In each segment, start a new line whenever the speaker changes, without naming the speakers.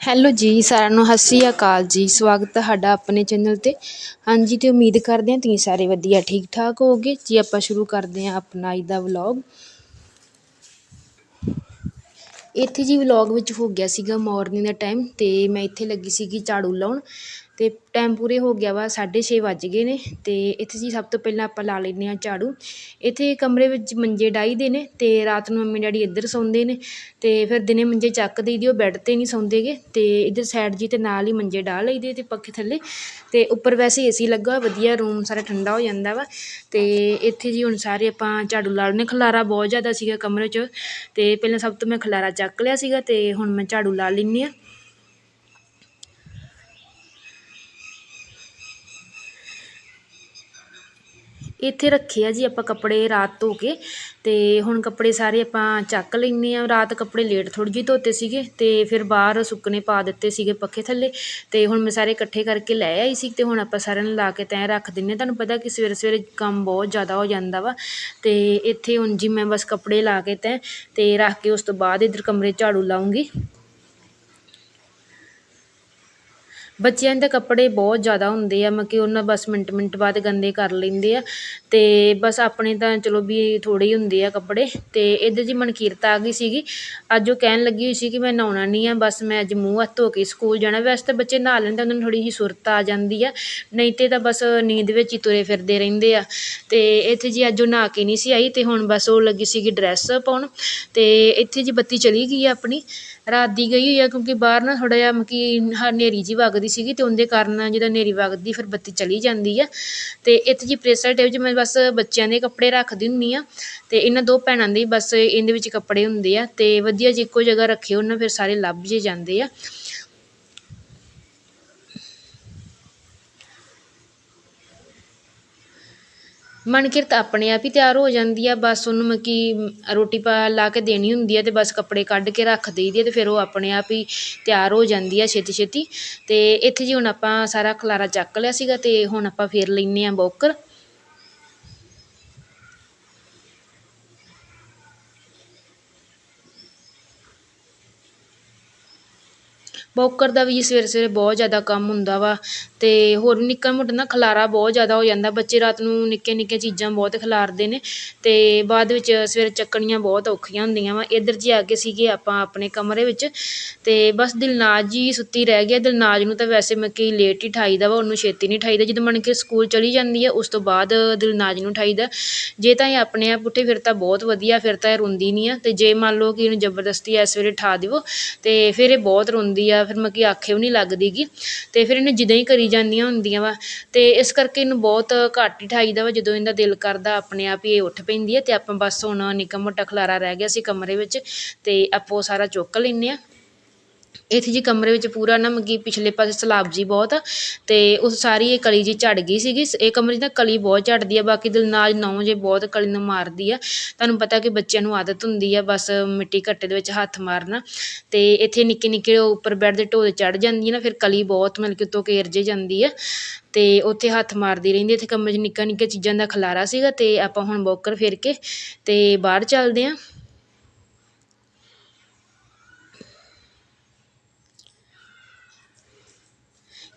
Hello ਜੀ, ਸਾਰਿਆਂ ਨੂੰ ਸਤਿ ਸ਼੍ਰੀ ਅਕਾਲ ਜੀ। ਸਵਾਗਤ ਹੈ ਤੁਹਾਡਾ ਆਪਣੇ ਚੈਨਲ ਤੇ। ਹਾਂਜੀ, ਤੇ ਉਮੀਦ ਕਰਦੇ ਹਾਂ ਤੁਸੀਂ ਸਾਰੇ ਵਧੀਆ ਠੀਕ ਠਾਕ ਹੋਗੇ ਜੀ, ਆਪਾਂ ਸ਼ੁਰੂ ਕਰਦੇ ਹਾਂ ਆਪਣਾ ਅੱਜ ਦਾ ਵਲੌਗ ਇੱਥੇ ਜੀ ਵਲੌਗ ਵਿੱਚ ਹੋ ਗਿਆ ਸੀਗਾ ਮਾਰਨਿੰਗ ਦਾ ਟਾਈਮ ਤੇ ਮੈਂ ਇੱਥੇ ਲੱਗੀ ਸੀਗੀ ਝਾੜੂ ਲਾਉਣ। ਅਤੇ ਟਾਈਮ ਪੂਰੇ ਹੋ ਗਿਆ ਵਾ 6:30 ਵੱਜ ਗਏ ਨੇ ਅਤੇ ਇੱਥੇ ਜੀ ਸਭ ਤੋਂ ਪਹਿਲਾਂ ਆਪਾਂ ਲਾ ਲੈਂਦੇ ਹਾਂ ਝਾੜੂ। ਇੱਥੇ ਕਮਰੇ ਵਿੱਚ ਮੰਜੇ ਡਾਈਦੇ ਨੇ ਅਤੇ ਰਾਤ ਨੂੰ ਮੰਮੀ ਡੈਡੀ ਇੱਧਰ ਸੌਂਦੇ ਨੇ ਅਤੇ ਫਿਰ ਦਿਨੇ ਮੰਜੇ ਚੱਕ ਦਈਦੇ ਉਹ ਬੈੱਡ ਤੇ ਨਹੀਂ ਸੌਂਦੇ ਸੌਂਦੇਗੇ ਅਤੇ ਇੱਧਰ ਸਾਈਡ ਜੀ ਤੇ ਨਾਲ ਹੀ ਮੰਜੇ ਡਾਹ ਲਈਦੇ ਅਤੇ ਪੱਖੇ ਥੱਲੇ ਅਤੇ ਉੱਪਰ ਵੈਸੇ ਏ ਸੀ ਲੱਗਾ ਵਧੀਆ ਰੂਮ ਸਾਰਾ ਠੰਡਾ ਹੋ ਜਾਂਦਾ ਵਾ ਅਤੇ ਇੱਥੇ ਜੀ ਹੁਣ ਸਾਰੇ ਆਪਾਂ ਝਾੜੂ ਲਾ ਲੈਂਦੇ ਖਲਾਰਾ ਬਹੁਤ ਜ਼ਿਆਦਾ ਸੀਗਾ ਕਮਰੇ 'ਚ ਅਤੇ ਪਹਿਲਾਂ ਸਭ ਤੋਂ ਮੈਂ ਖਲਾਰਾ ਚੱਕ ਲਿਆ ਸੀਗਾ ਅਤੇ ਹੁਣ ਮੈਂ ਝਾੜੂ ਲਾ ਲੈਂਦੀ ਹਾਂ। ਇੱਥੇ ਰੱਖੇ ਆ ਜੀ ਆਪਾਂ ਕੱਪੜੇ ਰਾਤ ਧੋ ਕੇ ਤੇ ਹੁਣ ਕੱਪੜੇ ਸਾਰੇ ਆਪਾਂ ਚੱਕ ਲੈਂਦੇ ਆ। ਰਾਤ ਕੱਪੜੇ ਲੇਟ ਥੋੜ੍ਹੀ ਜਿਹੀ ਧੋਤੇ ਸੀਗੇ ਤੇ ਫਿਰ ਬਾਹਰ ਸੁੱਕਣੇ ਪਾ ਦਿੱਤੇ ਸੀਗੇ ਪੱਖੇ ਥੱਲੇ ਤੇ ਹੁਣ ਮੈਂ ਸਾਰੇ ਇਕੱਠੇ ਕਰਕੇ ਲੈ ਆਈ ਸੀ ਤੇ ਹੁਣ ਆਪਾਂ ਸਾਰਿਆਂ ਨੂੰ ਲਾ ਕੇ ਤੈਅ ਰੱਖ ਦਿੰਨੇ ਤੁਹਾਨੂੰ ਪਤਾ ਕਿ ਸਵੇਰੇ ਸਵੇਰੇ ਕੰਮ ਬਹੁਤ ਜ਼ਿਆਦਾ ਹੋ ਜਾਂਦਾ ਵਾ ਤੇ ਇੱਥੇ ਹੁਣ ਜੀ ਮੈਂ ਬਸ ਕੱਪੜੇ ਲਾ ਕੇ ਤੈਅ ਤੇ ਰੱਖ ਕੇ ਉਸ ਤੋਂ ਬਾਅਦ ਇੱਧਰ ਕਮਰੇ ਝਾੜੂ ਲਾਉਂਗੀ। ਬੱਚਿਆਂ ਦੇ ਕੱਪੜੇ ਬਹੁਤ ਜ਼ਿਆਦਾ ਹੁੰਦੇ ਆ, ਮਤਲਬ ਕਿ ਉਹਨਾਂ ਬਸ ਮਿੰਟ ਮਿੰਟ ਬਾਅਦ ਗੰਦੇ ਕਰ ਲੈਂਦੇ ਆ। ਅਤੇ ਬਸ ਆਪਣੇ ਤਾਂ ਚਲੋ ਵੀ ਥੋੜ੍ਹੇ ਹੀ ਹੁੰਦੇ ਆ ਕੱਪੜੇ। ਅਤੇ ਇੱਧਰ ਜੀ ਮਨਕੀਰਤ ਆ ਗਈ ਸੀਗੀ। ਅੱਜ ਉਹ ਕਹਿਣ ਲੱਗੀ ਹੋਈ ਸੀ ਕਿ ਮੈਂ ਨਹਾਉਣਾ ਨਹੀਂ ਆ, ਬਸ ਮੈਂ ਅੱਜ ਮੂੰਹ ਹੱਥ ਧੋ ਕੇ ਸਕੂਲ ਜਾਣਾ। ਵੈਸੇ ਤਾਂ ਬੱਚੇ ਨਹਾ ਲੈਂਦੇ ਉਹਨਾਂ ਨੂੰ ਥੋੜ੍ਹੀ ਜਿਹੀ ਸੁਰਤ ਆ ਜਾਂਦੀ ਆ। ਨਹੀਂ ਤੇ ਤਾਂ ਬਸ ਨੀਂਦ ਵਿੱਚ ਹੀ ਤੁਰੇ ਫਿਰਦੇ ਰਹਿੰਦੇ ਆ। ਅਤੇ ਇੱਥੇ ਜੀ ਅੱਜ ਉਹ ਨਹਾ ਕੇ ਨਹੀਂ ਸੀ ਆਈ ਅਤੇ ਹੁਣ ਬਸ ਉਹ ਲੱਗੀ ਸੀਗੀ ਡਰੈਸ ਪਾਉਣ। ਅਤੇ ਇੱਥੇ ਜੀ ਬੱਤੀ ਚਲੀ ਗਈ ਆ ਆਪਣੀ। ਰਾਤ ਦੀ ਗਈ ਹੋਈ ਆ ਕਿਉਂਕਿ ਬਾਹਰ ਨਾ ਥੋੜ੍ਹਾ ਜਿਹਾ ਮਤਲਬ ਕਿ ਹਨੇਰੀ ਜਿਹੀ ਵਗਦੀ ਸੀਗੀ ਅਤੇ ਉਹਦੇ ਕਾਰਨ ਜਦੋਂ ਹਨੇਰੀ ਵਗਦੀ, ਫਿਰ ਬੱਤੀ ਚਲੀ ਜਾਂਦੀ ਆ। ਅਤੇ ਇੱਥੇ ਜੀ ਪ੍ਰੈਸਰ ਟੇਪ 'ਚ ਮੈਂ ਬਸ ਬੱਚਿਆਂ ਦੇ ਕੱਪੜੇ ਰੱਖਦੀ ਹੁੰਦੀ ਹਾਂ ਅਤੇ ਇਹਨਾਂ ਦੋ ਭੈਣਾਂ ਦੇ ਬਸ ਇਹਦੇ ਵਿੱਚ ਕੱਪੜੇ ਹੁੰਦੇ ਆ ਅਤੇ ਵਧੀਆ ਜੀ ਇੱਕੋ ਜਗ੍ਹਾ ਰੱਖੇ ਨਾ ਫਿਰ ਸਾਰੇ ਲੱਭ ਜੇ ਜਾਂਦੇ ਆ। ਮਨ ਕਿਰਤ ਆਪਣੇ ਆਪ ਹੀ ਤਿਆਰ ਹੋ ਜਾਂਦੀ ਆ, ਬਸ ਉਹਨੂੰ ਮਤਲਬ ਕਿ ਰੋਟੀ ਪਾ ਲਾ ਕੇ ਦੇਣੀ ਹੁੰਦੀ ਹੈ ਅਤੇ ਬਸ ਕੱਪੜੇ ਕੱਢ ਕੇ ਰੱਖ ਦੇਈਦੇ ਅਤੇ ਫਿਰ ਉਹ ਆਪਣੇ ਆਪ ਹੀ ਤਿਆਰ ਹੋ ਜਾਂਦੀ ਆ ਛੇਤੀ ਛੇਤੀ। ਅਤੇ ਇੱਥੇ ਜੀ ਹੁਣ ਆਪਾਂ ਸਾਰਾ ਖਲਾਰਾ ਚੱਕ ਲਿਆ ਸੀਗਾ ਅਤੇ ਹੁਣ ਆਪਾਂ ਫਿਰ ਲੈਂਦੇ ਹਾਂ ਬੋਕਰ। ਬੋਕਰ ਦਾ ਵੀ ਸਵੇਰੇ ਸਵੇਰੇ ਬਹੁਤ ਜ਼ਿਆਦਾ ਕੰਮ ਹੁੰਦਾ ਵਾ ਅਤੇ ਹੋਰ ਨਿੱਕਾ ਮੋਟਾ ਨਾ ਖਿਲਾਰਾ ਬਹੁਤ ਜ਼ਿਆਦਾ ਹੋ ਜਾਂਦਾ, ਬੱਚੇ ਰਾਤ ਨੂੰ ਨਿੱਕੀਆਂ ਨਿੱਕੀਆਂ ਚੀਜ਼ਾਂ ਬਹੁਤ ਖਿਲਾਰਦੇ ਨੇ ਅਤੇ ਬਾਅਦ ਵਿੱਚ ਸਵੇਰੇ ਚੱਕਣੀਆਂ ਬਹੁਤ ਔਖੀਆਂ ਹੁੰਦੀਆਂ ਵਾ, ਇੱਧਰ ਜੀ ਆ ਕੇ ਸੀਗੇ ਆਪਾਂ ਆਪਣੇ ਕਮਰੇ ਵਿੱਚ ਅਤੇ ਬਸ ਦਿਲਨਾਜ ਜੀ ਸੁੱਤੀ ਰਹਿ ਗਿਆ ਦਿਲਨਾਜ ਨੂੰ ਤਾਂ ਵੈਸੇ ਮੈਂ ਕਿ ਲੇਟ ਹੀ ਠਾਈਦਾ ਵਾ, ਉਹਨੂੰ ਛੇਤੀ ਨਹੀਂ ਠਾਈਦਾ ਜਦੋਂ ਮਨ ਕੇ ਸਕੂਲ ਚਲੀ ਜਾਂਦੀ ਆ ਉਸ ਤੋਂ ਬਾਅਦ ਦਿਲਨਾਜ ਨੂੰ ਠਾਈਦਾ ਜੇ ਤਾਂ ਇਹ ਆਪਣੇ ਆਪ ਉੱਠੇ ਫਿਰ ਤਾਂ ਬਹੁਤ ਵਧੀਆ, ਫਿਰ ਤਾਂ ਇਹ ਰੋਂਦੀ ਨਹੀਂ ਆ ਅਤੇ ਜੇ ਮੰਨ ਲਓ ਕਿ ਇਹਨੂੰ ਜ਼ਬਰਦਸਤੀ ਇਸ ਵੇਲੇ ਉਠਾ ਦੇਵੋ ਅਤੇ ਫਿਰ ਇਹ ਬਹੁਤ ਰੋਂਦੀ ਆ ਫਿਰ ਮੈਂ ਕਿ ਆਖੇ ਵੀ ਨਹੀਂ ਲੱਗਦੀ ਗੀ ਤੇ ਫਿਰ ਇਹਨੂੰ ਜਿੱਦਾਂ ਹੀ ਕਰੀ ਜਾਂਦੀਆਂ ਹੁੰਦੀਆਂ ਵਾ। ਅਤੇ ਇਸ ਕਰਕੇ ਇਹਨੂੰ ਬਹੁਤ ਘੱਟ ਹੀ ਠਾਈਦਾ ਵਾ, ਜਦੋਂ ਇਹਦਾ ਦਿਲ ਕਰਦਾ ਆਪਣੇ ਆਪ ਹੀ ਇਹ ਉੱਠ ਪੈਂਦੀ ਹੈ ਅਤੇ ਆਪਾਂ ਬਸ ਹੁਣ ਨਿੱਕਾ ਮੋਟਾ ਖਲਾਰਾ ਰਹਿ ਗਿਆ ਸੀ ਕਮਰੇ ਵਿੱਚ। ਅਤੇ ਆਪਾਂ ਉਹ ਸਾਰਾ ਚੁੱਕ ਲੈਂਦੇ ਹਾਂ ਇੱਥੇ ਜੀ ਕਮਰੇ ਵਿੱਚ ਪੂਰਾ ਨਾ ਮਤਲਬ ਕਿ ਪਿਛਲੇ ਪਾਸੇ ਸਲਾਬ ਜੀ ਬਹੁਤ ਆ ਅਤੇ ਉਹ ਸਾਰੀ ਇਹ ਕਲੀ ਜੀ ਝੜ ਗਈ ਸੀਗੀ ਇਹ ਕਮਰੇ ਦੀ ਕਲੀ ਬਹੁਤ ਝੜਦੀ ਆ, ਬਾਕੀ ਦਿਲਨਾਜ ਨੌ ਜੇ ਬਹੁਤ ਕਲੀ ਨੂੰ ਮਾਰਦੀ ਆ। ਤੁਹਾਨੂੰ ਪਤਾ ਕਿ ਬੱਚਿਆਂ ਨੂੰ ਆਦਤ ਹੁੰਦੀ ਆ ਬਸ ਮਿੱਟੀ ਘੱਟੇ ਦੇ ਵਿੱਚ ਹੱਥ ਮਾਰਨਾ ਅਤੇ ਇੱਥੇ ਨਿੱਕੇ ਨਿੱਕੇ ਉੱਪਰ ਬੈੱਡ ਦੇ ਢੋਏ ਚੜ੍ਹ ਜਾਂਦੀ ਨਾ, ਫਿਰ ਕਲੀ ਬਹੁਤ ਮਤਲਬ ਕਿ ਉੱਤੋਂ ਘੇਰ ਜੇ ਜਾਂਦੀ ਆ ਅਤੇ ਉੱਥੇ ਹੱਥ ਮਾਰਦੀ ਰਹਿੰਦੀ ਇੱਥੇ ਕਮਰੇ 'ਚ ਨਿੱਕਾ ਨਿੱਕਾ ਚੀਜ਼ਾਂ ਦਾ ਖਿਲਾਰਾ ਸੀਗਾ ਅਤੇ ਆਪਾਂ ਹੁਣ ਬੋਕਰ ਫੇਰ ਕੇ ਅਤੇ ਬਾਹਰ ਚੱਲਦੇ ਹਾਂ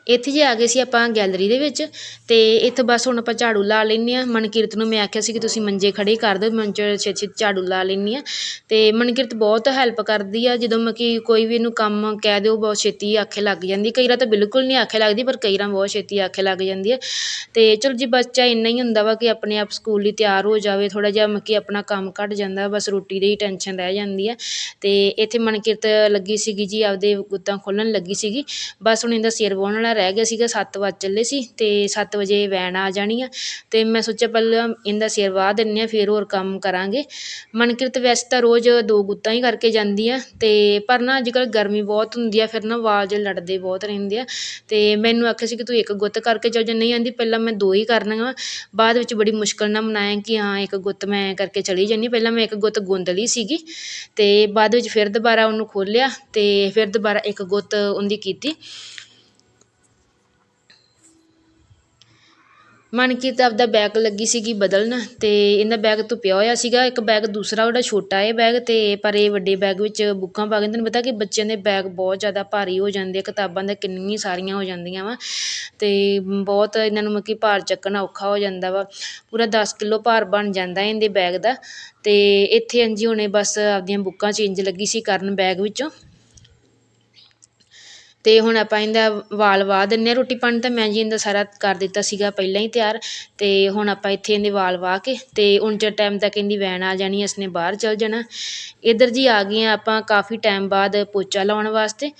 ਇੱਥੇ ਜੇ ਆ ਗਏ ਸੀ ਆਪਾਂ ਗੈਲਰੀ ਦੇ ਵਿੱਚ ਅਤੇ ਇੱਥੇ ਬਸ ਹੁਣ ਆਪਾਂ ਝਾੜੂ ਲਾ ਲੈਂਦੇ ਹਾਂ। ਮਨਕੀਰਤ ਨੂੰ ਮੈਂ ਆਖਿਆ ਸੀ ਕਿ ਤੁਸੀਂ ਮੰਜੇ ਖੜ੍ਹੇ ਕਰ ਦਿਓ ਮੰਜੇ ਛੇਤੀ ਛੇ ਝਾੜੂ ਲਾ ਲੈਂਦੀ ਹਾਂ। ਅਤੇ ਮਨਕੀਰਤ ਬਹੁਤ ਹੈਲਪ ਕਰਦੀ ਆ, ਜਦੋਂ ਮੈਂ ਕਿ ਕੋਈ ਵੀ ਇਹਨੂੰ ਕੰਮ ਕਹਿ ਦਿਓ, ਬਹੁਤ ਛੇਤੀ ਆਖੇ ਲੱਗ ਜਾਂਦੀ ਕਈ ਵਾਰ ਤਾਂ ਬਿਲਕੁਲ ਨਹੀਂ ਆਖੇ ਲੱਗਦੀ, ਪਰ ਕਈ ਵਾਰ ਬਹੁਤ ਛੇਤੀ ਆਖੇ ਲੱਗ ਜਾਂਦੀ ਹੈ ਅਤੇ ਚਲੋ ਜੀ ਬੱਚਾ ਇੰਨਾ ਹੀ ਹੁੰਦਾ ਵਾ ਕਿ ਆਪਣੇ ਆਪ ਸਕੂਲ ਲਈ ਤਿਆਰ ਹੋ ਜਾਵੇ, ਥੋੜ੍ਹਾ ਜਿਹਾ ਮਤਲਬ ਕਿ ਆਪਣਾ ਕੰਮ ਘੱਟ ਜਾਂਦਾ ਬਸ ਰੋਟੀ ਦੀ ਹੀ ਟੈਨਸ਼ਨ ਰਹਿ ਜਾਂਦੀ ਹੈ ਅਤੇ ਇੱਥੇ ਮਨਕੀਰਤ ਲੱਗੀ ਸੀਗੀ ਜੀ, ਆਪਦੇ ਗੁੱਤਾਂ ਖੋਲ੍ਹਣ ਲੱਗੀ ਸੀਗੀ। ਬਸ ਹੁਣ ਇਹਦਾ ਸਿਰ ਵਾਹੁਣ ਵਾਲਾ ਰਹਿ ਗਿਆ ਸੀਗਾ, ਸੱਤ ਵੱਜ ਚੱਲੇ ਸੀ ਅਤੇ ਸੱਤ ਵਜੇ ਵੈਨ ਆ ਜਾਣੀ ਆ। ਅਤੇ ਮੈਂ ਸੋਚਿਆ ਪਹਿਲਾਂ ਇਹਦਾ ਸਿਰ ਵਾਹ ਦਿੰਦੇ ਹਾਂ ਫਿਰ ਹੋਰ ਕੰਮ ਕਰਾਂਗੇ। ਮਨਕਿਰਤ ਵੈਸੇ ਤਾਂ ਰੋਜ਼ ਦੋ ਗੁੱਤਾਂ ਹੀ ਕਰਕੇ ਜਾਂਦੀ ਆ ਤੇ ਪਰ ਨਾ ਅੱਜ ਕੱਲ੍ਹ ਗਰਮੀ ਬਹੁਤ ਹੁੰਦੀ ਆ, ਫਿਰ ਨਾ ਵਾਲ ਜਿਹੇ ਲੜਦੇ ਬਹੁਤ ਰਹਿੰਦੇ ਆ। ਅਤੇ ਮੈਨੂੰ ਆਖਿਆ ਸੀ ਕਿ ਤੂੰ ਇੱਕ ਗੁੱਤ ਕਰਕੇ ਚੱਲ ਜਾ, ਨਹੀਂ ਆਂਦੀ ਪਹਿਲਾਂ ਮੈਂ ਦੋ ਹੀ ਕਰਨੀਆਂ ਵਾ। ਬਾਅਦ ਵਿੱਚ ਬੜੀ ਮੁਸ਼ਕਿਲ ਨਾਲ ਮਨਾਇਆ ਕਿ ਹਾਂ, ਇੱਕ ਗੁੱਤ ਮੈਂ ਕਰਕੇ ਚਲੀ ਜਾਂਦੀ, ਪਹਿਲਾਂ ਮੈਂ ਇੱਕ ਗੁੱਤ ਗੁੰਦ ਲਈ ਸੀਗੀ ਅਤੇ ਬਾਅਦ ਵਿੱਚ ਫਿਰ ਦੁਬਾਰਾ ਉਹਨੂੰ ਖੋਲ੍ਹਿਆ ਅਤੇ ਫਿਰ ਦੁਬਾਰਾ ਇੱਕ ਗੁੱਤ ਉਹਦੀ ਕੀਤੀ। ਮਨਕੀਰਤ ਆਪਦਾ ਬੈਗ ਲੱਗੀ ਸੀਗੀ ਬਦਲਣ ਅਤੇ ਇਹਦਾ ਬੈਗ ਧੁੱਪਿਆ ਹੋਇਆ ਸੀਗਾ। ਇੱਕ ਬੈਗ ਦੂਸਰਾ ਉਹਦਾ ਛੋਟਾ ਹੈ ਬੈਗ ਅਤੇ ਪਰ ਇਹ ਵੱਡੇ ਬੈਗ ਵਿੱਚ ਬੁੱਕਾਂ ਪਾ ਕੇ ਤੈਨੂੰ ਪਤਾ ਕਿ ਬੱਚਿਆਂ ਦੇ ਬੈਗ ਬਹੁਤ ਜ਼ਿਆਦਾ ਭਾਰੀ ਹੋ ਜਾਂਦੇ ਆ, ਕਿਤਾਬਾਂ ਤਾਂ ਕਿੰਨੀਆਂ ਸਾਰੀਆਂ ਹੋ ਜਾਂਦੀਆਂ ਵਾ ਅਤੇ ਬਹੁਤ ਇਹਨਾਂ ਨੂੰ ਮਤਲਬ ਕਿ ਭਾਰ ਚੱਕਣਾ ਔਖਾ ਹੋ ਜਾਂਦਾ ਵਾ। ਪੂਰਾ ਦਸ ਕਿਲੋ ਭਾਰ ਬਣ ਜਾਂਦਾ ਇਹਦੇ ਬੈਗ ਦਾ ਅਤੇ ਇੱਥੇ ਅੰਜੀ ਹੁਣੇ ਬਸ ਆਪਦੀਆਂ ਬੁੱਕਾਂ ਚੇਂਜ ਲੱਗੀ ਸੀ ਕਰਨ ਬੈਗ ਵਿੱਚੋਂ। ਅਤੇ ਹੁਣ ਆਪਾਂ ਇਹਦਾ ਵਾਲ ਵਾਹ ਦਿੰਨੇ ਆ। ਰੋਟੀ ਪਾਣੀ ਤਾਂ ਮੈਂ ਜੀ ਇਹਦਾ ਸਾਰਾ ਕਰ ਦਿੱਤਾ ਸੀਗਾ ਪਹਿਲਾਂ ਹੀ ਤਿਆਰ। ਅਤੇ ਹੁਣ ਆਪਾਂ ਇੱਥੇ ਇਹਦੇ ਵਾਲ ਵਾਹ ਕੇ ਅਤੇ ਹੁਣ ਚਿਰ ਟਾਈਮ ਤੱਕ ਇਹਦੀ ਵੈਨ ਆ ਜਾਣੀ ਇਸਨੇ ਬਾਹਰ ਚਲ ਜਾਣਾ। ਇੱਧਰ ਜੀ ਆ ਗਏ ਹਾਂ ਆਪਾਂ ਕਾਫੀ ਟਾਈਮ ਬਾਅਦ ਪੋਚਾ ਲਾਉਣ ਵਾਸਤੇ।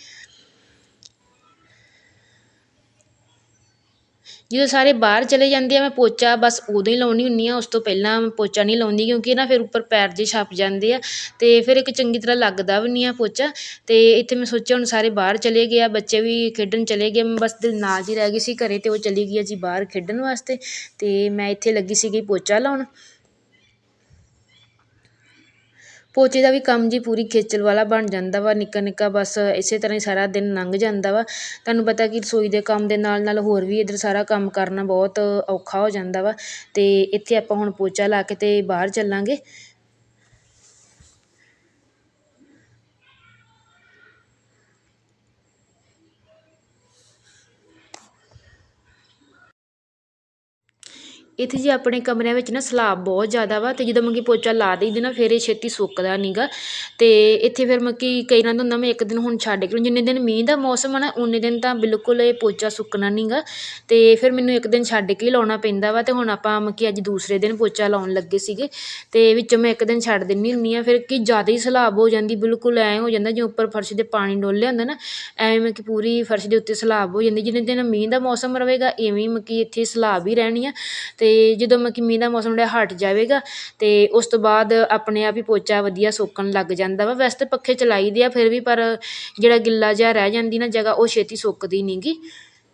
ਜਦੋਂ ਸਾਰੇ ਬਾਹਰ ਚਲੇ ਜਾਂਦੇ ਆ, ਮੈਂ ਪੋਚਾ ਬਸ ਉਦੋਂ ਹੀ ਲਾਉਂਦੀ ਹੁੰਦੀ ਹਾਂ, ਉਸ ਤੋਂ ਪਹਿਲਾਂ ਪੋਚਾ ਨਹੀਂ ਲਾਉਂਦੀ ਕਿਉਂਕਿ ਨਾ ਫਿਰ ਉੱਪਰ ਪੈਰ ਜੇ ਛਪ ਜਾਂਦੇ ਆ ਅਤੇ ਫਿਰ ਇੱਕ ਚੰਗੀ ਤਰ੍ਹਾਂ ਲੱਗਦਾ ਵੀ ਨਹੀਂ ਆ ਪੋਚਾ ਅਤੇ ਇੱਥੇ ਮੈਂ ਸੋਚਿਆ ਹੁਣ ਸਾਰੇ ਬਾਹਰ ਚਲੇ ਗਏ ਆ, ਬੱਚੇ ਵੀ ਖੇਡਣ ਚਲੇ ਗਏ ਮੈਂ ਬਸ ਦਿਲ ਨਾਲ ਜੀ ਰਹਿ ਗਈ ਸੀ ਘਰ ਤੇ ਉਹ ਚਲੀ ਗਈ ਆ ਜੀ ਬਾਹਰ ਖੇਡਣ ਵਾਸਤੇ ਅਤੇ ਮੈਂ ਇੱਥੇ ਲੱਗੀ ਸੀਗੀ ਪੋਚਾ ਲਾਉਣ ਪੋਚੇ ਦਾ ਵੀ ਕੰਮ ਜੀ ਪੂਰੀ ਖੇਚਲ ਵਾਲਾ ਬਣ ਜਾਂਦਾ ਵਾ, ਨਿੱਕਾ ਨਿੱਕਾ ਬਸ ਇਸੇ ਤਰ੍ਹਾਂ ਹੀ ਸਾਰਾ ਦਿਨ ਲੰਘ ਜਾਂਦਾ ਵਾ। ਤੁਹਾਨੂੰ ਪਤਾ ਕਿ ਰਸੋਈ ਦੇ ਕੰਮ ਦੇ ਨਾਲ ਨਾਲ ਹੋਰ ਵੀ ਇੱਧਰ ਸਾਰਾ ਕੰਮ ਕਰਨਾ ਬਹੁਤ ਔਖਾ ਹੋ ਜਾਂਦਾ ਵਾ ਅਤੇ ਇੱਥੇ ਆਪਾਂ ਹੁਣ ਪੋਚਾ ਲਾ ਕੇ ਤੇ ਬਾਹਰ ਚੱਲਾਂਗੇ। ਇੱਥੇ ਜੀ ਆਪਣੇ ਕਮਰਿਆਂ ਵਿੱਚ ਨਾ ਸਲਾਬ ਬਹੁਤ ਜ਼ਿਆਦਾ ਵਾ ਅਤੇ ਜਦੋਂ ਮੱਕੀ ਪੋਚਾ ਲਾ ਦਈਦੇ ਨਾ, ਫਿਰ ਇਹ ਛੇਤੀ ਸੁੱਕਦਾ ਨਹੀਂ ਗਾ ਅਤੇ ਇੱਥੇ ਫਿਰ ਮੱਕੀ ਕਈ ਵਾਰ ਹੁੰਦਾ ਮੈਂ ਇੱਕ ਦਿਨ ਹੁਣ ਛੱਡ ਕੇ ਜਿੰਨੇ ਦਿਨ ਮੀਂਹ ਦਾ ਮੌਸਮ ਆ ਨਾ ਉਨੇ ਦਿਨ ਤਾਂ ਬਿਲਕੁਲ ਇਹ ਪੋਚਾ ਸੁੱਕਣਾ ਨਹੀਂ ਗਾ ਅਤੇ ਫਿਰ ਮੈਨੂੰ ਇੱਕ ਦਿਨ ਛੱਡ ਕੇ ਹੀ ਲਾਉਣਾ ਪੈਂਦਾ ਵਾ ਅਤੇ ਹੁਣ ਆਪਾਂ ਮੱਕੀ ਅੱਜ ਦੂਸਰੇ ਦਿਨ ਪੋਚਾ ਲਾਉਣ ਲੱਗੇ ਸੀਗੇ। ਅਤੇ ਵਿੱਚੋਂ ਮੈਂ ਇੱਕ ਦਿਨ ਛੱਡ ਦਿੰਦੀ ਹੁੰਦੀ ਹਾਂ ਫਿਰ ਕਿ ਜ਼ਿਆਦਾ ਹੀ ਸਲਾਬ ਹੋ ਜਾਂਦੀ, ਬਿਲਕੁਲ ਐਂ ਹੋ ਜਾਂਦਾ ਜਿਵੇਂ ਉੱਪਰ ਫਰਸ਼ ਦੇ ਪਾਣੀ ਡੋਲਿਆ ਹੁੰਦਾ ਨਾ, ਐਵੇਂ ਮੈਂ ਕਿ ਪੂਰੀ ਫਰਸ਼ ਦੇ ਉੱਤੇ ਸਲਾਬ ਹੋ ਜਾਂਦੀ, ਜਿੰਨੇ ਦਿਨ ਮੀਂਹ ਦਾ ਮੌਸਮ ਰਹੇਗਾ ਇਵੇਂ ਐਵੇਂ ਕਿ ਇੱਥੇ ਸਲਾਬ ਹੀ ਰਹਿਣੀ ਆ। ਅਤੇ ਅਤੇ ਜਦੋਂ ਮੱਕੀ ਮੀਂਹ ਦਾ ਮੌਸਮ ਜਿਹੜਾ ਹਟ ਜਾਵੇਗਾ ਅਤੇ ਉਸ ਤੋਂ ਬਾਅਦ ਆਪਣੇ ਆਪ ਹੀ ਪੋਚਾ ਵਧੀਆ ਸੁੱਕਣ ਲੱਗ ਜਾਂਦਾ ਵਾ। ਵੈਸੇ ਤਾਂ ਪੱਖੇ ਚਲਾਈਦੇ ਆ ਫਿਰ ਵੀ, ਪਰ ਜਿਹੜਾ ਗਿੱਲਾ ਜਿਹਾ ਰਹਿ ਜਾਂਦੀ ਨਾ ਜਗ੍ਹਾ, ਉਹ ਛੇਤੀ ਸੁੱਕਦੀ ਨਹੀਂ ਗੀ।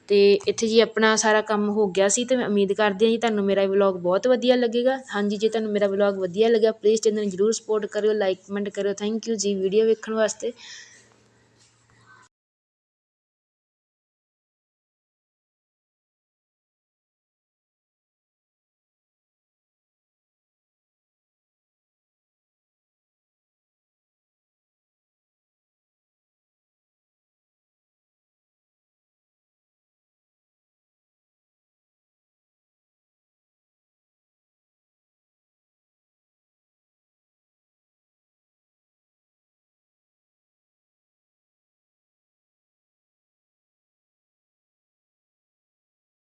ਅਤੇ ਇੱਥੇ ਜੀ ਆਪਣਾ ਸਾਰਾ ਕੰਮ ਹੋ ਗਿਆ ਸੀ ਤੇ ਮੈਂ ਉਮੀਦ ਕਰਦੀ ਹਾਂ ਜੀ ਤੁਹਾਨੂੰ ਮੇਰਾ ਵਲੌਗ ਬਹੁਤ ਵਧੀਆ ਲੱਗੇਗਾ। ਹਾਂਜੀ ਜੇ, ਤੁਹਾਨੂੰ ਮੇਰਾ ਵਲੋਗ ਵਧੀਆ ਲੱਗਿਆ ਪਲੀਜ਼ ਚੈਨਲ ਨੂੰ ਜਰੂਰ ਸਪੋਰਟ ਕਰਿਓ ਲਾਈਕ ਕਮੈਂਟ ਕਰਿਓ। ਥੈਂਕ ਯੂ ਜੀ ਵੀਡੀਓ ਵੇਖਣ ਵਾਸਤੇ।